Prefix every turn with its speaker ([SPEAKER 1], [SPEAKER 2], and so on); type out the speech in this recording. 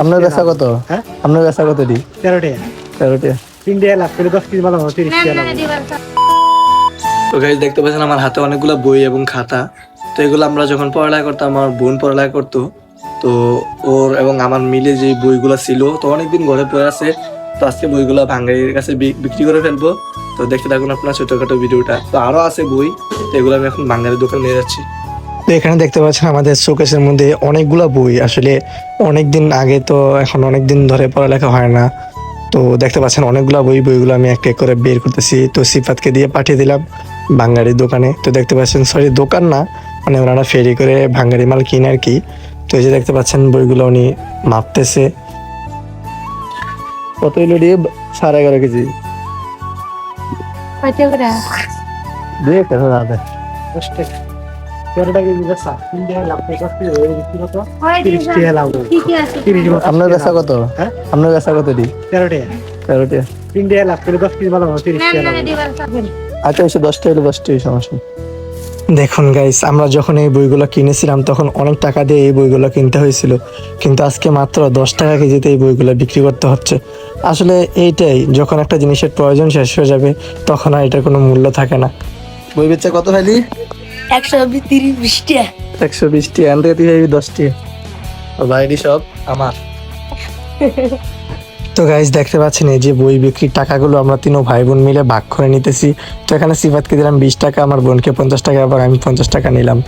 [SPEAKER 1] আপনার বেচা কত?
[SPEAKER 2] হ্যাঁ?
[SPEAKER 1] আপনার বেচা কত দি?
[SPEAKER 2] তেরো টাকা
[SPEAKER 1] তেরো টাকা
[SPEAKER 2] তিন টাকা লাভ করে দশ কেজি ভালো হবে তিরিশ টাকা
[SPEAKER 3] না
[SPEAKER 2] লাভ
[SPEAKER 3] দিবার
[SPEAKER 1] তো গাইজ দেখতে পাচ্ছেন আমার হাতে অনেকগুলো বই এবং খাতা। তো এগুলো আমরা যখন পড়ালেখা করতাম আমার বোন পড়ালেখা করতো। তো ওর এবং আমার মিলে যে বইগুলো ছিল তো অনেকদিন ঘরে পড়ে আছে। তো আজকে বইগুলো ভাঙ্গারির কাছে বিক্রি করে ফেলব। তো দেখতে থাকুন আপনার ছোটখাটো ভিডিওটা। তো আরও আছে বই তো এগুলো আমি এখন ভাঙ্গারির দোকানে নিয়ে যাচ্ছি। তো এখানে দেখতে পাচ্ছেন আমাদের শোকেসের মধ্যে অনেকগুলো বই। আসলে অনেক দিন আগে তো এখন অনেক দিন ধরে পড়ালেখা হয় না। তো দেখতে পাচ্ছেন অনেকগুলো বই বইগুলো আমি এক এক করে বের করতেছি। তো সিফাতকে দিয়ে পাঠিয়ে দিলাম ভাঙ্গারির দোকানে। তো দেখতে পাচ্ছেন সরি দোকান না মানে ওনারা ফেরি করে ভাঙ্গারি মাল কিনে আর কি। তো এই যে দেখতে পাচ্ছেন বইগুলো উনি মাপতেছে। কত হইল দিয়ে সাড়ে এগারো কেজি।
[SPEAKER 3] কয়টা করে?
[SPEAKER 1] দাদা। আপনার কত?
[SPEAKER 2] হ্যাঁ?
[SPEAKER 1] আপনার কত দি?
[SPEAKER 2] লাভ দশ কেজি ভালো তিরিশ
[SPEAKER 1] আচ্ছা এসে দশটা হলে দশটাই সমস্যা দেখুন গাইস আমরা যখন এই বইগুলো কিনেছিলাম তখন অনেক টাকা দিয়ে এই বইগুলো কিনতে হয়েছিল। কিন্তু আজকে মাত্র দশ টাকা কেজিতে এই বইগুলো বিক্রি করতে হচ্ছে। আসলে এইটাই যখন একটা জিনিসের প্রয়োজন শেষ হয়ে যাবে তখন আর এটার কোনো মূল্য থাকে না। বই বেচা কত ভাইলি?
[SPEAKER 3] একশো তিরিশ বিশ
[SPEAKER 1] একশো বিশটি আন থেকে তুই দশটি বাইরে সব আমার। তো গাইজ দেখতে পাচ্ছেন এই যে বই বিক্রির টাকাগুলো আমরা তিনও ভাই বোন মিলে ভাগ করে নিতেছি। তো এখানে সিফাতকে দিলাম বিশ টাকা আমার বোনকে পঞ্চাশ টাকা আবার আমি পঞ্চাশ টাকা নিলাম।